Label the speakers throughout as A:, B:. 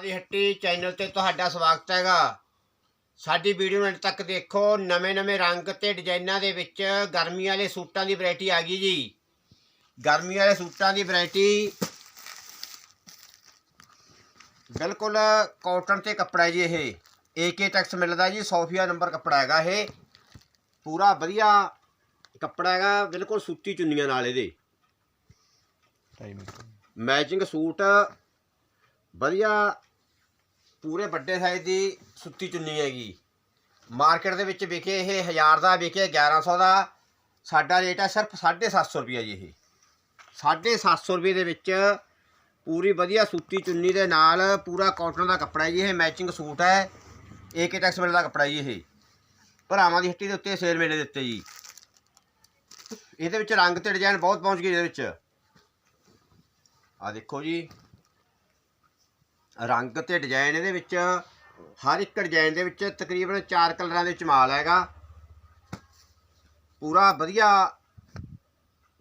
A: ਦੀ ਹੱਟੀ ਚੈਨਲ ਤੇ ਤੁਹਾਡਾ ਸਵਾਗਤ ਹੈਗਾ। ਸਾਡੀ ਵੀਡੀਓ ਨੂੰ ਅੰਤ ਤੱਕ ਦੇਖੋ ਨਵੇਂ-ਨਵੇਂ ਰੰਗ ਤੇ ਡਿਜ਼ਾਈਨਾਂ ਦੇ ਵਿੱਚ ਗਰਮੀਆਂ ਵਾਲੇ ਸੂਟਾਂ ਦੀ ਵੈਰਾਈਟੀ ਆ ਗਈ ਜੀ। ਗਰਮੀਆਂ ਵਾਲੇ ਸੂਟਾਂ ਦੀ ਵੈਰਾਈਟੀ ਬਿਲਕੁਲ ਕਾਟਨ ਤੇ ਕੱਪੜਾ ਜੀ ਇਹ। ਏਕੇ ਟੈਕਸ ਮਿਲਦਾ ਜੀ ਸੋਫੀਆ ਨੰਬਰ ਕੱਪੜਾ ਹੈਗਾ ਇਹ। ਪੂਰਾ ਵਧੀਆ ਕੱਪੜਾ ਹੈਗਾ ਬਿਲਕੁਲ ਸੂਤੀ ਚੁੰਨੀਆਂ ਨਾਲ ਇਹਦੇ। ਮੈਚਿੰਗ ਸੂਟ ਵਧੀਆ ਪੂਰੇ ਵੱਡੇ ਸਾਈਜ਼ ਦੀ ਸੁੱਤੀ ਚੁੰਨੀ ਹੈਗੀ। ਮਾਰਕੀਟ ਦੇ ਵਿੱਚ ਵਿਕੇ ਇਹ 1000 ਦਾ ਵਿਕੇ 1100 ਦਾ। ਸਾਡਾ ਰੇਟ ਹੈ ਸਿਰਫ 750 ਰੁਪਏ ਜੀ ਇਹ। 750 ਰੁਪਏ ਦੇ ਵਿੱਚ ਪੂਰੀ ਵਧੀਆ ਸੂਤੀ ਚੁੰਨੀ ਦੇ ਨਾਲ ਪੂਰਾ ਕਾਟਨ ਦਾ ਕੱਪੜਾ ਜੀ, ਇਹ ਮੈਚਿੰਗ ਸੂਟ ਹੈ। ਏਕੇ ਟੈਕਸ ਮਿਲ ਦਾ ਕੱਪੜਾ ਜੀ ਇਹ। ਭਰਾਵਾਂ ਦੀ ਹੱਟੀ ਦੇ ਉੱਤੇ ਸੇਲ ਮੇਲੇ ਦੇ ਉੱਤੇ ਜੀ। ਇਹਦੇ ਵਿੱਚ ਰੰਗ ਤੇ ਡਿਜ਼ਾਈਨ ਬਹੁਤ ਪਹੁੰਚ ਗਏ ਇਹਦੇ ਵਿੱਚ। ਆ ਦੇਖੋ ਜੀ। ਰੰਗ ਤੇ ਡਿਜ਼ਾਈਨ ਇਹਦੇ ਵਿੱਚ, ਹਰ ਇੱਕ ਡਿਜ਼ਾਈਨ ਦੇ ਵਿੱਚ ਤਕਰੀਬਨ 4 ਕਲਰਾਂ ਦੇ ਵਿੱਚ ਮਾਲ ਹੈਗਾ। ਪੂਰਾ ਵਧੀਆ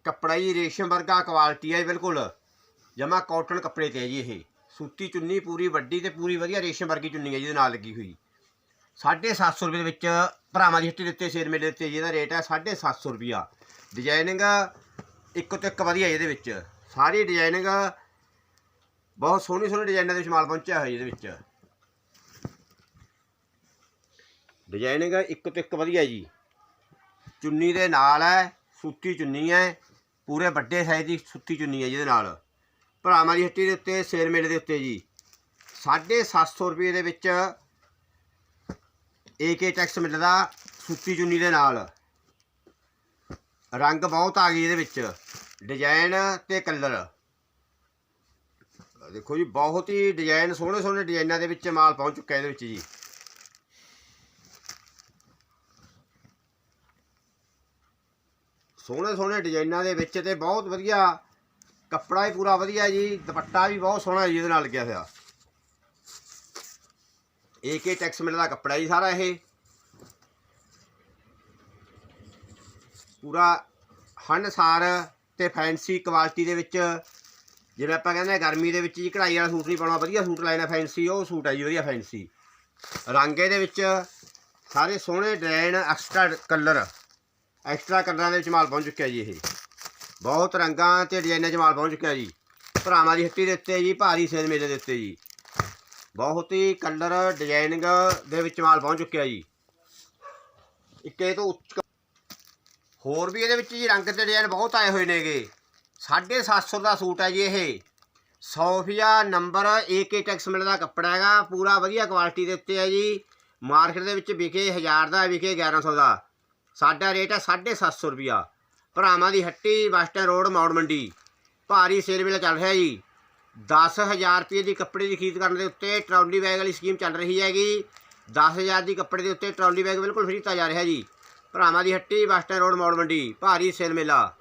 A: ਕੱਪੜਾ ਹੀ ਰੇਸ਼ਮ ਵਰਗਾ ਕੁਆਲਿਟੀ ਹੈ ਬਿਲਕੁਲ। ਜਮਾ ਕਾਟਨ ਕੱਪੜੇ ਤੇ ਹੈ ਜੀ ਇਹ। ਸੂਤੀ ਚੁੰਨੀ ਪੂਰੀ ਵੱਡੀ ਤੇ ਪੂਰੀ ਵਧੀਆ ਰੇਸ਼ਮ ਵਰਗੀ ਚੁੰਨੀ ਹੈ ਜਿਹਦੇ ਨਾਲ ਲੱਗੀ ਹੋਈ। 750 ਰੁਪਏ ਦੇ ਵਿੱਚ ਭਰਾਵਾਂ ਦੀ ਹੱਟੀ ਦਿੱਤੇ ਸੇਰ ਸੇਲ ਮੇਲੇ ਦੇ ਜਿਹਦਾ ਰੇਟ ਹੈ 750 ਰੁਪਿਆ ਡਿਜ਼ਾਈਨਿੰਗ ਇੱਕੋ ਤੋਂ ਇੱਕ ਵਧੀਆ ਇਹਦੇ ਵਿੱਚ। ਸਾਰੀ ਡਿਜ਼ਾਈਨਿੰਗ ਬਹੁਤ ਸੋਹਣੀ ਸੋਹਣੀ ਡਿਜ਼ਾਈਨਾਂ ਦੇ ਵਿੱਚ ਪਹੁੰਚਿਆ ਹੋਇਆ ਇਹਦੇ ਵਿੱਚ। ਡਿਜ਼ਾਈਨਿੰਗ ਇੱਕ ਤੋਂ ਇੱਕ ਵਧੀਆ ਜੀ। ਚੁੰਨੀ ਦੇ ਨਾਲ ਹੈ, ਸੂਤੀ ਚੁੰਨੀ ਹੈ, ਪੂਰੇ ਵੱਡੇ ਸਾਈਜ਼ ਦੀ ਸੂਤੀ ਚੁੰਨੀ ਹੈ ਜਿਹਦੇ ਨਾਲ। ਭਰਾਵਾਂ ਦੀ ਹੱਟੀ ਦੇ ਉੱਤੇ ਸੇਲ ਮੇਲੇ ਦੇ ਉੱਤੇ ਜੀ। 750 ਰੁਪਏ ਦੇ ਵਿੱਚ ਏਕੇ ਟੈਕਸ ਮਿਲਦਾ ਸੂਤੀ ਚੁੰਨੀ ਦੇ ਨਾਲ। ਰੰਗ ਬਹੁਤ ਆ ਗਏ ਇਹਦੇ ਵਿੱਚ। ਡਿਜ਼ਾਈਨ ਤੇ ਕਲਰ। ਦੇਖੋ ਜੀ, ਬਹੁਤ ਹੀ ਡਿਜ਼ਾਈਨ ਸੋਹਣੇ ਸੋਹਣੇ ਡਿਜ਼ਾਈਨਾਂ ਦੇ ਵਿੱਚ ਮਾਲ ਪਹੁੰਚ ਚੁੱਕਾ ਇਹਦੇ ਵਿੱਚ ਜੀ। ਸੋਹਣੇ ਸੋਹਣੇ ਡਿਜ਼ਾਈਨਾਂ ਦੇ ਵਿੱਚ ਤੇ ਬਹੁਤ ਵਧੀਆ, ਕੱਪੜਾ ਵੀ ਪੂਰਾ ਵਧੀਆ ਜੀ, ਦੁਪੱਟਾ ਵੀ ਬਹੁਤ ਸੋਹਣਾ ਜੀ ਇਹਦੇ ਨਾਲ ਲੱਗਿਆ ਹੋਇਆ। ਏਕੇ ਟੈਕਸ ਮਿਲਦਾ ਕੱਪੜਾ ਜੀ ਸਾਰਾ ਇਹ। ਪੂਰਾ ਹੰਨਸਾਰ ਤੇ ਫੈਂਸੀ ਕੁਆਲਿਟੀ ਦੇ ਵਿੱਚ ਜਿਵੇਂ ਆਪਾਂ ਕਹਿੰਦੇ ਹਾਂ ਗਰਮੀ ਦੇ ਵਿੱਚ ਜੀ ਕਢਾਈ ਵਾਲਾ ਸੂਟ ਨਹੀਂ ਪਾਉਣਾ, ਵਧੀਆ ਸੂਟ ਲੈਣਾ ਫੈਂਸੀ ਉਹ ਸੂਟ ਹੈ ਜੀ, ਵਧੀਆ ਫੈਂਸੀ ਰੰਗ ਇਹਦੇ ਵਿੱਚ ਸਾਰੇ ਸੋਹਣੇ ਡਿਜ਼ਾਈਨ ਐਕਸਟਰਾ ਕਲਰ ਐਕਸਟਰਾ ਕਲਰਾਂ ਦੇ ਵਿੱਚ ਮਾਲ ਪਹੁੰਚ ਚੁੱਕਿਆ ਜੀ ਇਹ। ਬਹੁਤ ਰੰਗਾਂ ਤੇ ਡਿਜ਼ਾਈਨਾਂ 'ਚ ਮਾਲ ਪਹੁੰਚ ਚੁੱਕਿਆ ਜੀ। ਭਰਾਵਾਂ ਦੀ ਹੱਟੀ ਦੇ ਉੱਤੇ ਜੀ ਭਾਰੀ ਸੇਲ ਮੇਲੇ ਦੇ ਉੱਤੇ ਜੀ। ਬਹੁਤ ਹੀ ਕਲਰ ਡਿਜ਼ਾਈਨਿੰਗ ਦੇ ਵਿੱਚ ਮਾਲ ਪਹੁੰਚ ਚੁੱਕਿਆ ਜੀ। ਇੱਕ ਇਹ ਤੋਂ ਉੱਚ ਹੋਰ ਵੀ ਇਹਦੇ ਵਿੱਚ ਜੀ ਰੰਗ ਤੇ ਡਿਜ਼ਾਈਨ ਬਹੁਤ ਆਏ ਹੋਏ ਨੇਗੇ। 750 ਦਾ ਸੂਟ ਹੈ ਜੀ ਇਹ। ਸੋਫੀਆ ਨੰਬਰ ਏਕੇ ਟੈਕਸ ਦਾ ਕੱਪੜਾ ਹੈਗਾ, ਪੂਰਾ ਵਧੀਆ ਕੁਆਲਿਟੀ ਦੇ ਉੱਤੇ ਹੈ ਜੀ। ਮਾਰਕੀਟ ਦੇ ਵਿੱਚ ਵਿਕੇ 1000 ਦਾ, ਵਿਕੇ 1100 ਦਾ। ਸਾਡਾ ਰੇਟ ਹੈ 750 ਰੁਪਿਆ ਭਰਾਵਾਂ ਦੀ ਹੱਟੀ ਬਸਟਨ ਰੋਡ, ਮੌੜ ਮੰਡੀ। ਭਾਰੀ ਸੇਲ ਮੇਲਾ ਚੱਲ ਰਿਹਾ ਜੀ। 10000 ਰੁਪਏ ਦੀ ਕੱਪੜੇ ਦੀ ਖਰੀਦ ਕਰਨ ਦੇ ਉੱਤੇ ਟਰਾਲੀ ਬੈਗ ਵਾਲੀ ਸਕੀਮ ਚੱਲ ਰਹੀ ਹੈਗੀ। 10000 ਦੀ ਕੱਪੜੇ ਦੇ ਉੱਤੇ ਟਰਾਲੀ ਬੈਗ ਬਿਲਕੁਲ ਫ੍ਰੀ ਦਿੱਤਾ ਜਾ ਰਿਹਾ ਜੀ। ਭਰਾਵਾਂ ਦੀ ਹੱਟੀ ਬਸਟਨ ਰੋਡ, ਮੌੜ ਮੰਡੀ। ਭਾਰੀ ਸੇਲ ਮੇਲਾ।